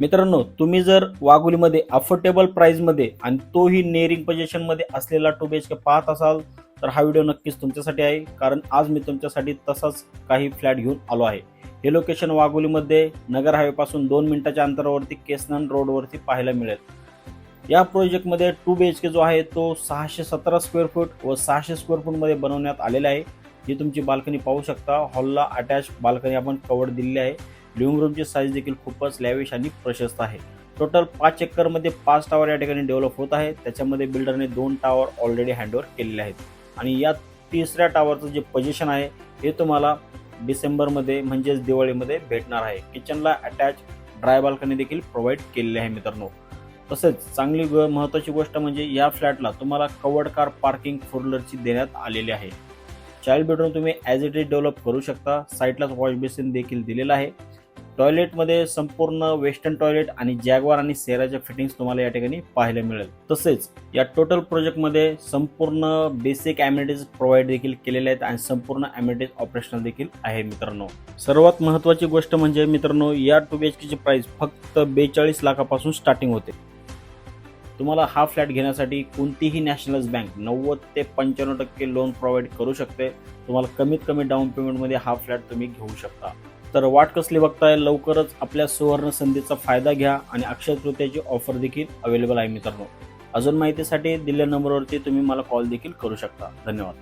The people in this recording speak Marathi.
मित्रांनो तुम्ही जर वाघोलीमध्ये अफोर्डेबल प्राईजमध्ये आणि तोही नेअरिंग पोझिशनमध्ये असलेला टू बी एच के पाहत असाल तर हा व्हिडिओ नक्कीच तुमच्यासाठी आहे. कारण आज मी तुमच्यासाठी तसाच काही फ्लॅट घेऊन आलो आहे. हे लोकेशन वाघोलीमध्ये नगर हायवेपासून दोन मिनिटाच्या अंतरावरती केसनन रोडवरती पाहायला मिळेल. या प्रोजेक्टमध्ये टू बी एच के जो आहे तो सहाशे सतरा स्क्वेअर फूट व सहाशे स्क्वेअर फूटमध्ये बनवण्यात आलेला आहे. ही तुमची बाल्कनी पाहू शकता. हॉलला अटॅच बाल्कनी आपण कवर दिलेली आहे. लिव्हिंग रूमची साईज देखील खूपच लॅविश आणि प्रशस्त आहे. टोटल पाच एकरमध्ये पाच टावर या ठिकाणी डेव्हलप होत आहे त्याच्यामध्ये बिल्डरने दोन टावर ऑलरेडी हँडओव्हर केलेले आहेत. आणि या तिसऱ्या टावरचं जे पोझिशन आहे हे तुम्हाला डिसेंबरमध्ये म्हणजेच दिवाळीमध्ये भेटणार आहे. किचनला अटॅच ड्राय बाल्कनी देखील प्रोव्हाइड केलेली आहे मित्रांनो. तसेच चांगली ग महत्त्वाची गोष्ट म्हणजे या फ्लॅटला तुम्हाला कवर्ड कार पार्किंग फोर व्हीलरची देण्यात आलेली आहे. चाइल्ड बेडरूम तुम्ही ॲज इट इज डेव्हलप करू शकता. साईटलाच वॉश बेसिन देखील दिलेला आहे. टॉयलेटमध्ये संपूर्ण वेस्टर्न टॉयलेट आणि जॅगवार आणि सेराच्या फिटिंग्स तुम्हाला या ठिकाणी पाहायला मिळेल. तसेच या टोटल प्रोजेक्टमध्ये संपूर्ण बेसिक ॲम्युनिटीज प्रोव्हाइड देखील केलेल्या आहेत आणि संपूर्ण ॲम्युनिटीज ऑपरेशनल देखील आहे मित्रांनो. सर्वात महत्त्वाची गोष्ट म्हणजे मित्रांनो या टू बी एच केची प्राईस फक्त बेचाळीस लाखापासून स्टार्टिंग होते. तुम्हाला हा फ्लॅट घेण्यासाठी कोणतीही नॅशनलाइज बँक नव्वद ते पंच्याण्णव टक्के लोन प्रोव्हाइड करू शकते. तुम्हाला कमीत कमी डाऊन पेमेंटमध्ये हा फ्लॅट तुम्ही घेऊ शकता. तर वाट कसली बघताय? लवकरच आपल्या सुवर्ण संधीचा फायदा घ्या आणि अक्षय तृतीयाची ऑफर देखील अवेलेबल आहे मित्रांनो. अजून माहितीसाठी दिलेल्या नंबरवरती तुम्ही मला कॉल देखील करू शकता. धन्यवाद.